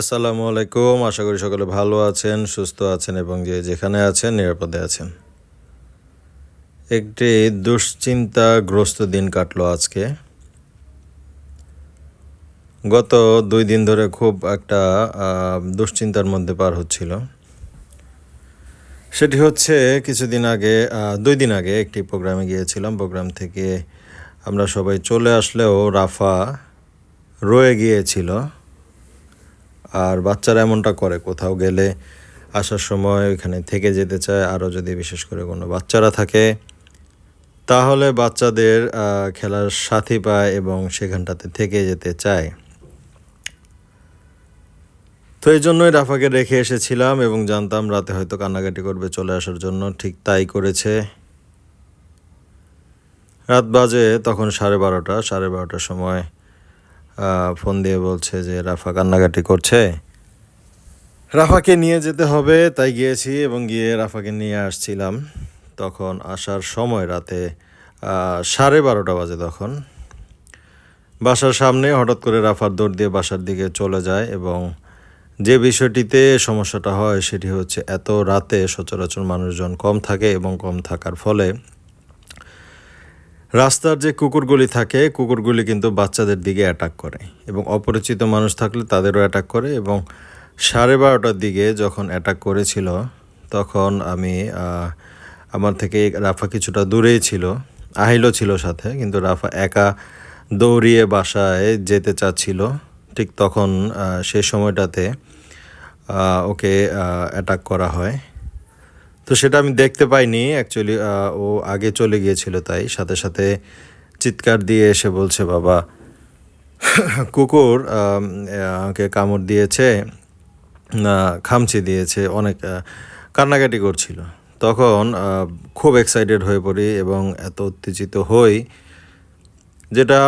আসসালামু আলাইকুম। আশা করি সকলে ভালো আছেন, সুস্থ আছেন এবং যে যেখানে আছেন নিরাপদে আছেন। একটি দুশ্চিন্তাগ্রস্ত দিন কাটলো আজকে। গত দুই দিন ধরে খুব একটা দুশ্চিন্তার মধ্যে পার হচ্ছিল। সেটি হচ্ছে কিছুদিন আগে দুই দিন আগে একটি প্রোগ্রামে গিয়েছিলাম। প্রোগ্রাম থেকে আমরা সবাই চলে আসলেও রাফা রয়ে গিয়েছিল। আর বাচ্চারা এমনটা করে, কোথাও গেলে আসার সময় ওইখানে থেকে যেতে চায়। আরও যদি বিশেষ করে কোনো বাচ্চারা থাকে, তাহলে বাচ্চাদের খেলার সাথী পায় এবং সেখানটাতে থেকে যেতে চায়। তো এই জন্যই রাফাকে রেখে এসেছিলাম এবং জানতাম রাতে হয়তো কান্নাকাটি করবে চলে আসার জন্য। ঠিক তাই করেছে। রাত বাজে তখন সাড়ে বারোটা, সাড়ে বারোটার সময় ফোন দিয়ে বলছে যে, রাফা কান্নাকাটি করছে। রাফাকে নিয়ে যেতে হবে, তাই গিয়েছি এবং গিয়ে রাফাকে নিয়ে আসছিলাম। তখন আসার সময় রাতে সাড়ে বারোটা বাজে তখন। বাসার সামনে হঠাৎ করে রাফার দৌড় দিয়ে বাসার দিকে চলে যায় এবং যে বিষয়টিতে সমস্যাটা হয় সেটি হচ্ছে এত রাতে সচরাচর মানুষজন কম থাকে এবং কম থাকার ফলে রাস্তার যে কুকুরগুলি থাকে, কুকুরগুলি কিন্তু বাচ্চাদের দিকে অ্যাটাক করে এবং অপরিচিত মানুষ থাকলে তাদেরও অ্যাটাক করে এবং সাড়ে বারোটার দিকে যখন অ্যাটাক করেছিল, তখন আমি আমার থেকে রাফা কিছুটা দূরেই ছিল, আহিলও ছিল সাথে, কিন্তু রাফা একা দৌড়িয়ে বাসায় যেতে চাচ্ছিল। ঠিক তখন সে সময়টাতে ওকে অ্যাটাক করা হয়। তো সেটা আমি দেখতে পাইনি অ্যাকচুয়ালি ও আগে চলে গিয়েছিল তাই। সাথে সাথে চিৎকার দিয়ে এসে বলছে, বাবা, কুকুর আমাকে কামড় দিয়েছে খামচি দিয়েছে, অনেক কান্নাকাটি করছিল। তখন খুব এক্সাইটেড হয়ে পড়ি এবং এত উত্তেজিত হই, যেটা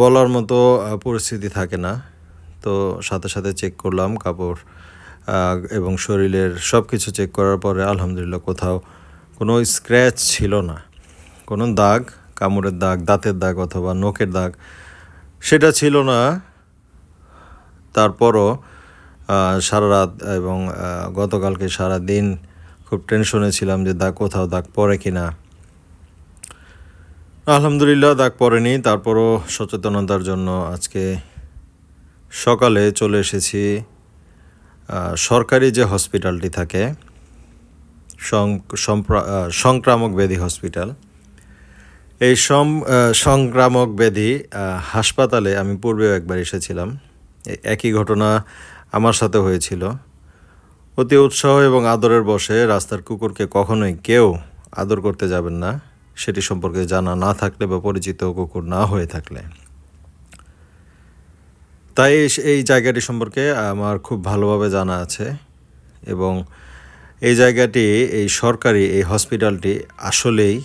বলার মতো পরিস্থিতি থাকে না। তো সাথে সাথে চেক করলাম, কাপড় এবং শরীরের সব কিছু চেক করার পরে আলহামদুলিল্লাহ কোথাও কোনো স্ক্র্যাচ ছিল না। কোনো দাগ, কামড়ের দাগ, দাঁতের দাগ অথবা নখের দাগ, সেটা ছিল না। তারপরও সারা রাত এবং গতকালকে সারা দিন খুব টেনশনে ছিলাম যে দাগ কোথাও, দাগ পড়ে কি না আলহামদুলিল্লাহ দাগ পড়েনি। তারপরও সচেতনতার জন্য আজকে সকালে চলে এসেছি। সরকারি যে হসপিটালটি থাকে সংক্রামক ব্যাধি হসপিটাল, এই সংক্রামক ব্যাধি হাসপাতালে আমি পূর্বেও একবার এসেছিলাম। একই ঘটনা আমার সাথে হয়েছিল। অতি উৎসাহ এবং আদরের বসে রাস্তার কুকুরকে কখনোই কেউ আদর করতে যাবেন না। সেটি সম্পর্কে জানা না থাকলে বা পরিচিত কুকুর না হয়ে থাকলে। তাই এই- জায়গাটি সম্পর্কে আমার খুব ভালোভাবে জানা আছে এবং এই জায়গাটি, এই সরকারি, এই হসপিটালটি আসলেই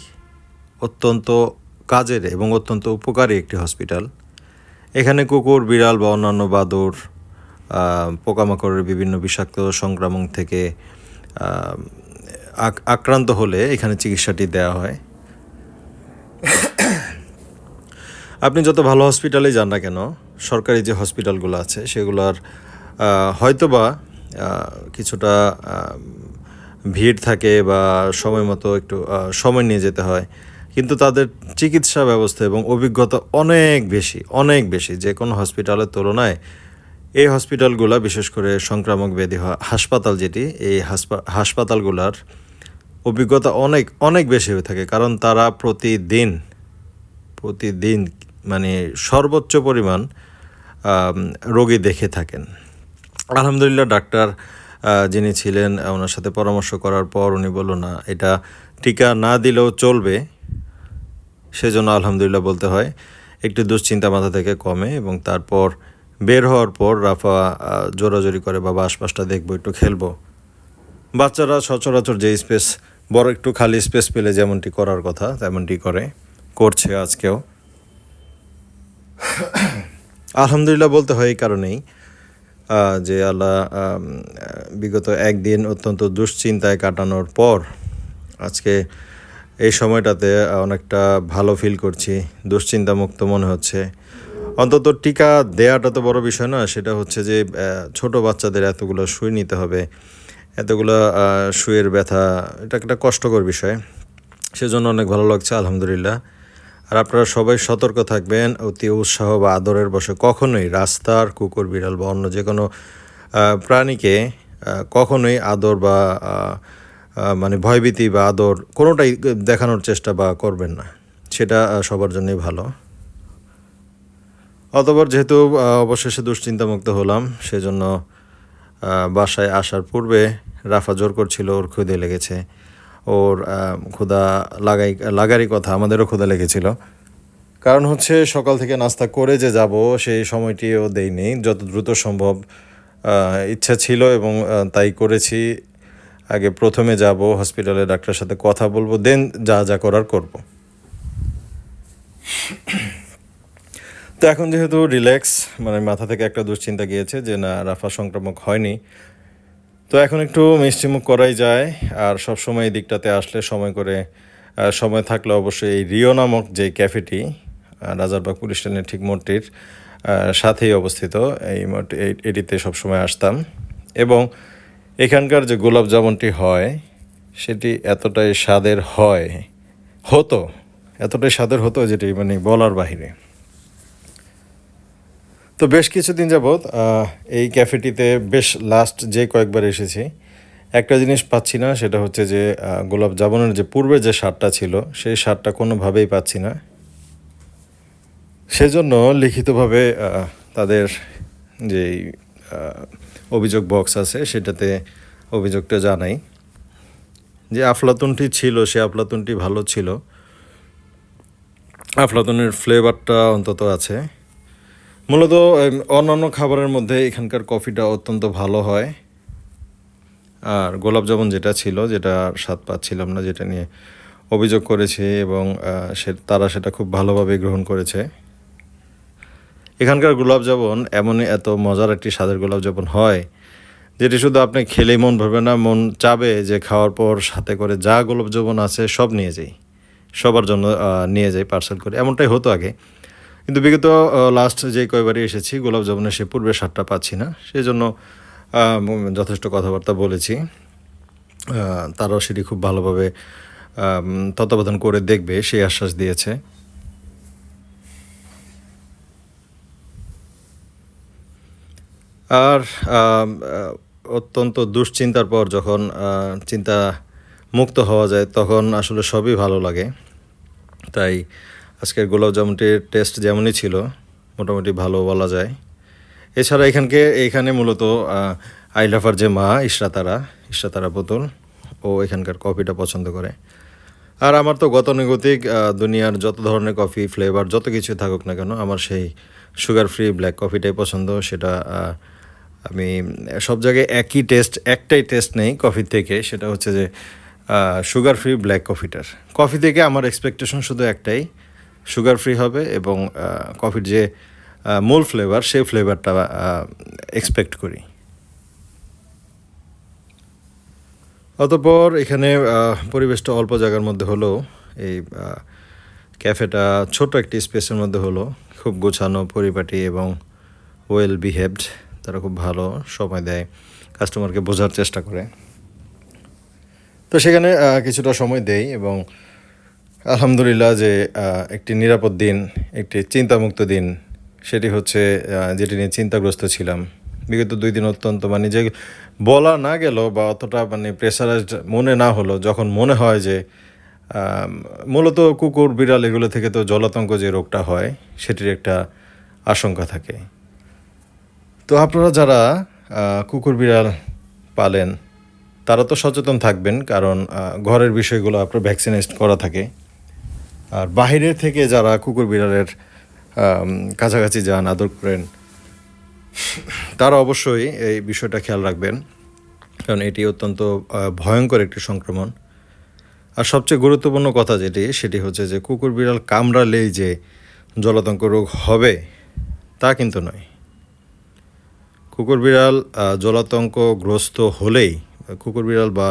অত্যন্ত কাজের এবং অত্যন্ত উপকারী একটি হসপিটাল। এখানে কুকুর, বিড়াল বা অন্যান্য বাদর পোকামাকড়ের বিভিন্ন বিষাক্ত সংক্রামক থেকে আক- আক্রান্ত হলে এখানে চিকিৎসাটি দেওয়া হয়। আপনি যত ভালো হসপিটালে যান না কেন সরকারি যে হসপিটালগুলো আছে, সেগুলোর হয়তোবা কিছুটা ভিড় থাকে বা সময় মতো একটু সময় নিয়ে যেতে হয়। কিন্তু তাদের চিকিৎসা ব্যবস্থা এবং অভিজ্ঞতা অনেক বেশি অনেক বেশি। যে কোনো হসপিটালের তুলনায় এই হসপিটালগুলো, বিশেষ করে সংক্রামক ব্যাধি হাসপাতাল যেটি, এই হাসপা- হাসপাতালগুলার অভিজ্ঞতা অনেক অনেক বেশি হয়ে থাকে। কারণ তারা প্রতিদিন প্রতিদিন মানে সর্বোচ্চ পরিমাণ রোগী দেখে থাকেন। আলহামদুলিল্লাহ ডাক্তার যিনি ছিলেন ওনার সাথে পরামর্শ করার পর উনি বলল, না, এটা টিকা না দিলেও চলবে। সেজন্য আলহামদুলিল্লাহ বলতে হয়, একটু দুশ্চিন্তা মাথা থেকে কমে এবং তারপর বের হওয়ার পর রাফা জোরাজোরি করে, বাবা, আশপাশটা দেখব, একটু খেলব। বাচ্চারা সচরাচর যে স্পেস, বড় একটু খালি স্পেস পেলে যেমনটি করার কথা, তেমনটি করে, করছে আজকেও। আলহামদুলিল্লাহ বলতে হয় এই কারণেই যে আল্লাহ বিগত একদিন অত্যন্ত দুশ্চিন্তায় কাটানোর পর আজকে এই সময়টাতে অনেকটা ভালো ফিল করছি, দুশ্চিন্তামুক্ত মনে হচ্ছে। অন্তত টিকা দেয়াটা তো বড় বিষয় না সেটা হচ্ছে যে ছোট বাচ্চাদের এতগুলো সুই নিতে হবে, এতগুলো শুয়ের ব্যথা, এটা একটা কষ্টকর বিষয়। সেজন্য অনেক ভালো লাগছে, আলহামদুলিল্লাহ। আর আপনারা সবাই সতর্ক থাকবেন, অতি উৎসাহ বা আদরের বসে কখনোই রাস্তার কুকুর, বিড়াল বা অন্য যে কোনো প্রাণীকে কখনোই আদর বা মানে ভয়ভীতি বা আদর কোনোটাই দেখানোর চেষ্টা বা করবেন না। সেটা সবার জন্যই ভালো। অতপর যেহেতু অবশেষে দুশ্চিন্তামুক্ত হলাম, সেজন্য বাসায় আসার পূর্বে রাফা জোর করছিল, ওর ক্ষুদে লেগেছে। ওর ক্ষুধা লাগাই, লাগারই কথা, আমাদেরও ক্ষুধা লেগেছিল। কারণ হচ্ছে সকাল থেকে নাস্তা করে যে যাব, সেই সময়টিও দেইনি। যত দ্রুত সম্ভব ইচ্ছা ছিল এবং তাই করেছি। আগে প্রথমে যাব, হসপিটালে ডাক্তারের সাথে কথা বলব, দেন যা যা করার করব। তো এখন যেহেতু রিল্যাক্স মানে মাথা থেকে একটা দুশ্চিন্তা গিয়েছে যে, না, রাফা সংক্রামক হয়নি তো এখন একটু মিষ্টিমুখ করাই যায়, আর সব সময় এই দিকটাতে আসলে সময় করে সময় থাকলে অবশ্যই এই রিও নামক যে ক্যাফেটি রাজারবাগ পুলিশ স্টেশনের ঠিক মোড়টির সাথেই অবস্থিত। এই এই- এটিতে সবসময় আসতাম। এবং এখানকার যে গোলাপ জামুনটি হয়, সেটি এতটাই স্বাদের হয়, হতো, এতটাই স্বাদের হতো যেটি মানে বলার বাহিরে। তো বেশ কিছুদিন যাবৎ এই ক্যাফেটিতে বেশ লাস্ট যে কয়েকবার এসেছি, একটা জিনিস পাচ্ছি না, সেটা হচ্ছে যে গোলাপ জামুনের যে পূর্বে যে স্বাদটা ছিল, সেই স্বাদটা কোনোভাবেই পাচ্ছি না। সেজন্য লিখিতভাবে তাদের যে অভিযোগ বক্স আছে, সেটাতে অভিযোগটা জানাই। যে আফলাতুনটি ছিল, সে আফলাতুনটি ভালো ছিল। আফলাতুনের ফ্লেভারটা অন্তত আছে। মূলত অন্যান্য খাবারের মধ্যে এখানকার কফিটা অত্যন্ত ভালো হয়। আর গোলাপ জামুন যেটা ছিল, যেটা স্বাদ পাচ্ছিলাম না, যেটা নিয়ে অভিযোগ করেছে এবং সে, তারা সেটা খুব ভালোভাবে গ্রহণ করেছে। এখানকার গোলাপ জামুন এমনই এত মজার একটি স্বাদের গোলাপ জামুন হয়, যেটি শুধু আপনি খেলেই মন ভরবে না, মন চাবে যে খাওয়ার পর সাথে করে যা গোলাপ জামুন আছে সব নিয়ে যাই। সবার জন্য নিয়ে যাই, পার্সেল করে। এমনটাই হতো আগে। কিন্তু বিগত লাস্ট যে কয়বারই এসেছি, গোলাপ জামুনের সে পূর্বে স্বাদটা পাচ্ছি না। সেই জন্য যথেষ্ট কথাবার্তা বলেছি। তারাও সেটি খুব ভালোভাবে তত্ত্বাবধান করে দেখবে, সেই আশ্বাস দিয়েছে। আর অত্যন্ত দুশ্চিন্তার পর যখন চিন্তা মুক্ত হওয়া যায়, তখন আসলে সবই ভালো লাগে। তাই আজকের গোলাপ জামুনটির টেস্ট যেমনই ছিল, মোটামুটি ভালো বলা যায়। এছাড়া এখানকে, এখানে মূলত আইলাফার যে মা, ইশরাতারা ইশরাতারা বোতল ও এখানকার কফিটা পছন্দ করে। আর আমার তো গতানুগতিক দুনিয়ার যত ধরনের কফি ফ্লেভার যত কিছু থাকুক না কেন, আমার সেই সুগার ফ্রি ব্ল্যাক কফিটাই পছন্দ। সেটা আমি সব জায়গায় একই টেস্ট একটাই টেস্ট নেই কফি থেকে, সেটা হচ্ছে যে সুগার ফ্রি ব্ল্যাক কফিটার কফি থেকে আমার এক্সপেকটেশন শুধু একটাই সুগার ফ্রি হবে এবং কফির যে মূল ফ্লেভার সেই ফ্লেভারটা এক্সপেক্ট করি। অতপর এখানে পরিবেশটা অল্প জায়গার মধ্যে হলেও এই ক্যাফেটা ছোট একটি স্পেসের মধ্যে হলো খুব গোছানো, পরিপাটি এবং ওয়েল বিহেভড তারা খুব ভালো সময় দেয় কাস্টমারকে বোঝার চেষ্টা করে। তো সেখানে কিছুটা সময় দেই এবং আলহামদুলিল্লাহ যে একটি নিরাপদ দিন, একটি চিন্তামুক্ত দিন, সেটি হচ্ছে যেটি নিয়ে চিন্তাগ্রস্ত ছিলাম। বিগত দুই দিন অত্যন্ত মানে যে বলা না গেল বা অতটা মানে প্রেসারাইজড মনে না হলো যখন মনে হয় যে মূলত কুকুর, বিড়াল এগুলো থেকে তো জলাতঙ্ক যে রোগটা হয়, সেটির একটা আশঙ্কা থাকে। তো আপনারা যারা কুকুর, বিড়াল পালেন, তারা তো সচেতন থাকবেন, কারণ ঘরের বিষয়গুলো আপনার ভ্যাকসিনেট করা থাকে। আর বাহিরের থেকে যারা কুকুর বিড়ালের কাছাকাছি যান, আদর করেন, তারা অবশ্যই এই বিষয়টা খেয়াল রাখবেন। কারণ এটি অত্যন্ত ভয়ঙ্কর একটি সংক্রমণ। আর সবচেয়ে গুরুত্বপূর্ণ কথা যেটি, সেটি হচ্ছে যে কুকুর বিড়াল কামড়ালেই যে জলাতঙ্ক রোগ হবে, তা কিন্তু নয়। কুকুর বিড়াল জলাতঙ্কগ্রস্ত হলেই, কুকুর বিড়াল বা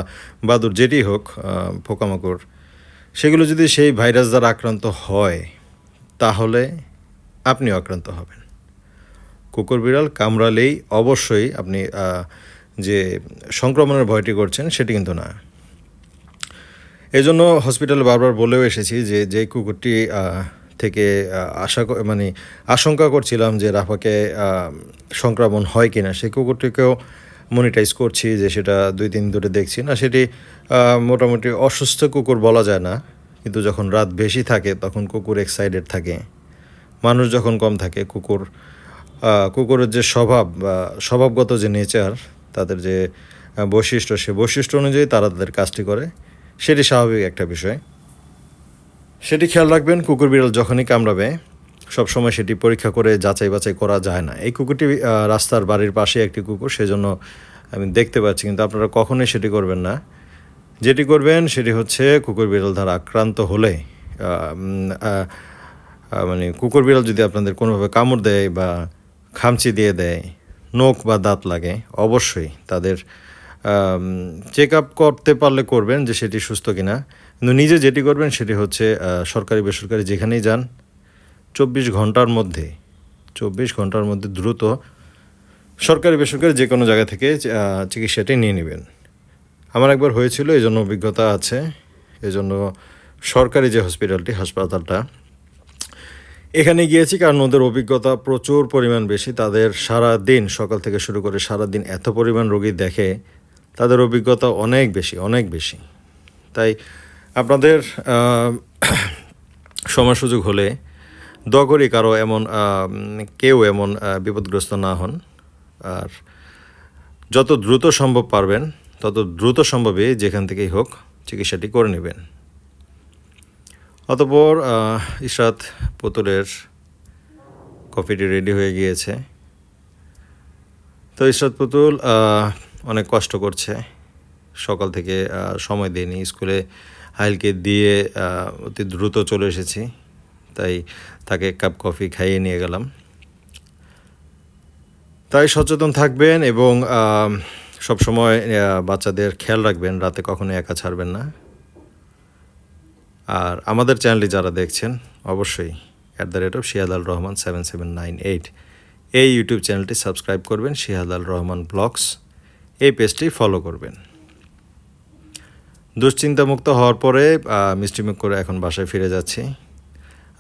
বাদুর যেটি হোক পোকামাকড় সেগুলো যদি সেই ভাইরাস দ্বারা আক্রান্ত হয়, তাহলে আপনিও আক্রান্ত হবেন। কুকুর, বিড়াল, কামড়ালেই অবশ্যই আপনি যে সংক্রমণের ভয়টি করছেন সেটি কিন্তু না। এই জন্য হসপিটালে বারবার বলেও এসেছি যে যে কুকুরটি থেকে আশা মানে আশঙ্কা করছিলাম যে রাফাকে সংক্রমণ হয় কিনা সেই কুকুরটিকেও মনিটাইজ করছি যে সেটা দুই দিন ধরে দেখছি। না, সেটি মোটামুটি অসুস্থ কুকুর বলা যায় না, কিন্তু যখন রাত বেশি থাকে তখন কুকুর এক্সাইটেড থাকে। মানুষ যখন কম থাকে, কুকুর কুকুরের যে স্বভাব বা স্বভাবগত যে নেচার তাদের যে বৈশিষ্ট্য, সে বৈশিষ্ট্য অনুযায়ী তারা তাদের কাজটি করে, সেটি স্বাভাবিক একটা বিষয়। সেটি খেয়াল রাখবেন, কুকুর বিড়াল যখনই কামড়াবে সবসময় সেটি পরীক্ষা করে যাচাই বাছাই করা যায় না। এই কুকুরটি রাস্তার বাড়ির পাশে একটি কুকুর, সেজন্য আমি দেখতে পাচ্ছি, কিন্তু আপনারা কখনোই সেটি করবেন না। যেটি করবেন সেটি হচ্ছে কুকুর বিড়াল দ্বারা আক্রান্ত হলে মানে কুকুর বিড়াল যদি আপনাদের কোনোভাবে কামড় দেয় বা খামচি দিয়ে দেয়, নখ বা দাঁত লাগে, অবশ্যই তাদের চেক আপ করতে পারলে করবেন যে সেটি সুস্থ কিনা। কিন্তু নিজে যেটি করবেন সেটি হচ্ছে সরকারি বেসরকারি যেখানেই যান চব্বিশ ঘণ্টার মধ্যে, চব্বিশ ঘণ্টার মধ্যে দ্রুত সরকারি বেসরকারি যে কোনো জায়গা থেকে চিকিৎসাটি নিয়ে নেবেন। আমার একবার হয়েছিল এই জন্য অভিজ্ঞতা আছে। এজন্য সরকারি যে হসপিটালটি, হাসপাতালটা, এখানে গিয়েছি কারণ ওদের অভিজ্ঞতা প্রচুর পরিমাণ বেশি। তাদের সারা দিন সকাল থেকে শুরু করে সারা দিন এত পরিমাণ রোগী দেখে তাদের অভিজ্ঞতা অনেক বেশি অনেক বেশি। তাই আপনাদের সময় সুযোগ হলে দোয়া করি কারও এমন কেউ এমন বিপদগ্রস্ত না হন। আর যত দ্রুত সম্ভব পারবেন তত দ্রুত সম্ভবে যেখান থেকেই হোক চিকিৎসাটি করে নেবেন। অতপর আহ, ইশরাত পুতুলের কফিটি রেডি হয়ে গিয়েছে। তো ইশরাত পুতুল অনেক কষ্ট করছে। সকাল থেকে সময় দিইনি স্কুলে হাইলকে দিয়ে অতি দ্রুত চলে এসেছি। তাই তাকে এক কাপ কফি খাইয়ে নিয়ে গেলাম। তাই সচেতন থাকবেন এবং সবসময় বাচ্চাদের খেয়াল রাখবেন, রাতে কখনো একা ছাড়বেন না। আর আমাদের চ্যানেলটি যারা দেখছেন, অবশ্যই at the rate of Shihad Al Rahman seven seven nine eight এই ইউটিউব চ্যানেলটি সাবস্ক্রাইব করবেন শিহাদ আল রহমান ব্লগস এই পেজটি ফলো করবেন। দুশ্চিন্তামুক্ত হওয়ার পরে মিষ্টিমুখ করে এখন বাসায় ফিরে যাচ্ছি।